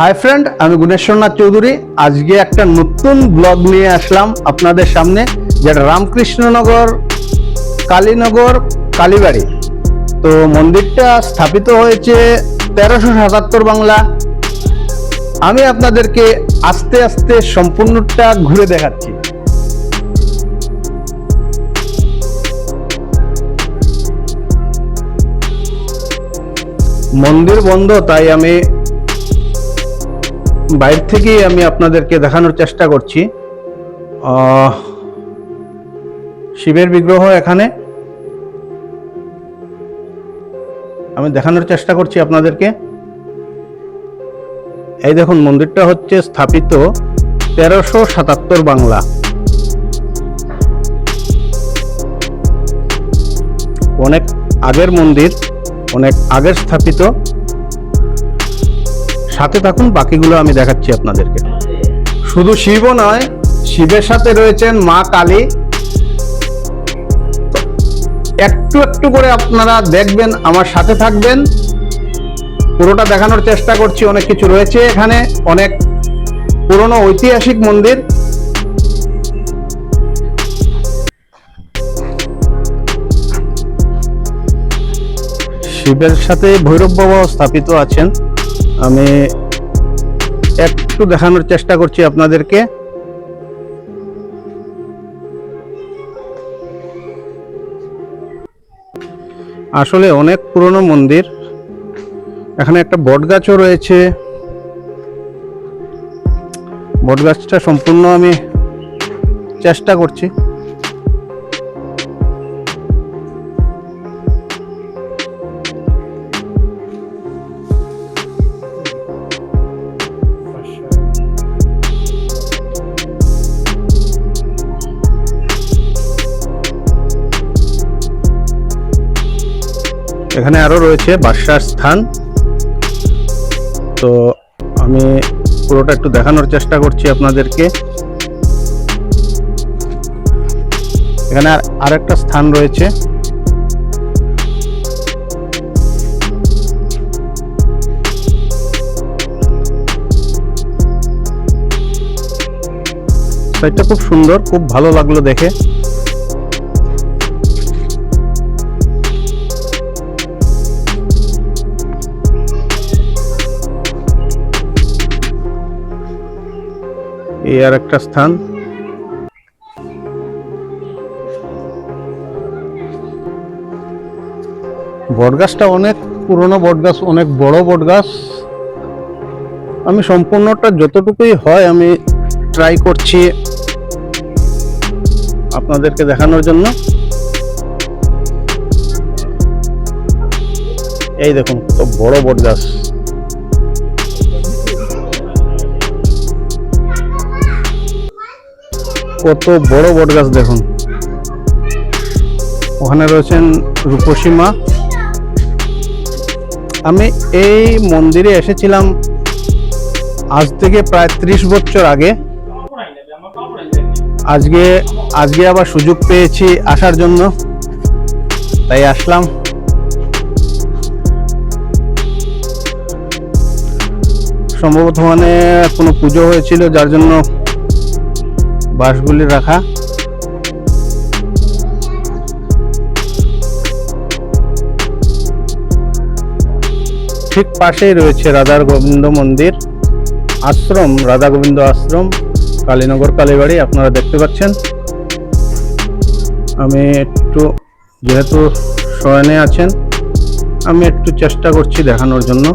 Hi friend আমি গুণেশ্বরনাথ চৌধুরী। আজকে একটা নতুন ব্লগ নিয়ে আসলাম আপনাদের সামনে, যেটা রামকৃষ্ণনগর, কালীনগর, কালীবাড়ি। তো মন্দিরটা স্থাপিত হয়েছে তেরোশো সাতাত্তর বাংলা। আমি আপনাদেরকে আস্তে আস্তে সম্পূর্ণটা ঘুরে দেখাচ্ছি। মন্দির বন্ধ, তাই আমি বাইরে থেকেই আমি আপনাদেরকে দেখানোর চেষ্টা করছি। শিবের বিগ্রহ এখানে। আমি দেখানোর চেষ্টা করছি আপনাদেরকে। এই দেখুন, মন্দিরটা হচ্ছে স্থাপিত তেরোশো সাতাত্তর বাংলা। অনেক আগের মন্দির, অনেক আগের স্থাপিত। সাথে থাকুন, বাকিগুলো আমি দেখাচ্ছি আপনাদেরকে। শুধু শিবও নয়, শিবের সাথে রয়েছেন মা কালী। একটু একটু করে আপনারা দেখবেন, আমার সাথে থাকবেন। পুরোটা দেখানোর চেষ্টা করছি, অনেক কিছু রয়েছে এখানে, অনেক পুরনো ঐতিহাসিক মন্দির। শিবের সাথে ভৈরব বাবা স্থাপিত আছেন। আমি একটু দেখানোর চেষ্টা করছি আপনাদেরকে। আসলে অনেক পুরনো মন্দির। এখানে একটা বট গাছও রয়েছে। বট গাছটা সম্পূর্ণ আমি চেষ্টা করছি। এখানে আরও রয়েছে বাসার স্থান। তো আমি পুরোটা একটু দেখানোর চেষ্টা করছি আপনাদেরকে। এখানে আর আরেকটা স্থান রয়েছে। সাইটটা খুব সুন্দর, খুব ভালো লাগল দেখে। আর একটা স্থান। বটগাছটা অনেক পুরনো বটগাছ, অনেক বড় বটগাছ। আমি সম্পূর্ণটা যতটুকুই হয় আমি ট্রাই করছি আপনাদেরকে দেখানোর জন্য। এই দেখুন, কত বড় বটগাছ। কত বড় বট গাছ দেখুন। ওখানে রয়েছেন রূপসী মা আমি এই মন্দিরে এসেছিলাম আজ থেকে প্রায় ত্রিশ বছর আগে। আজকে আজকে আবার সুযোগ পেয়েছি আসার জন্য। তাই আসলাম। সম্ভবত ওখানে কোনো পুজো হয়েছিল, যার জন্য বাঁশগুলি রাখা। ঠিক পাশেই রয়েছে রাধার গোবিন্দ মন্দির, আশ্রম, রাধা গোবিন্দ আশ্রম, কালীনগর, কালীবাড়ি, আপনারা দেখতে পাচ্ছেন। আমি একটু, যেহেতু শয়নে আছেন, আমি একটু চেষ্টা করছি দেখানোর জন্য।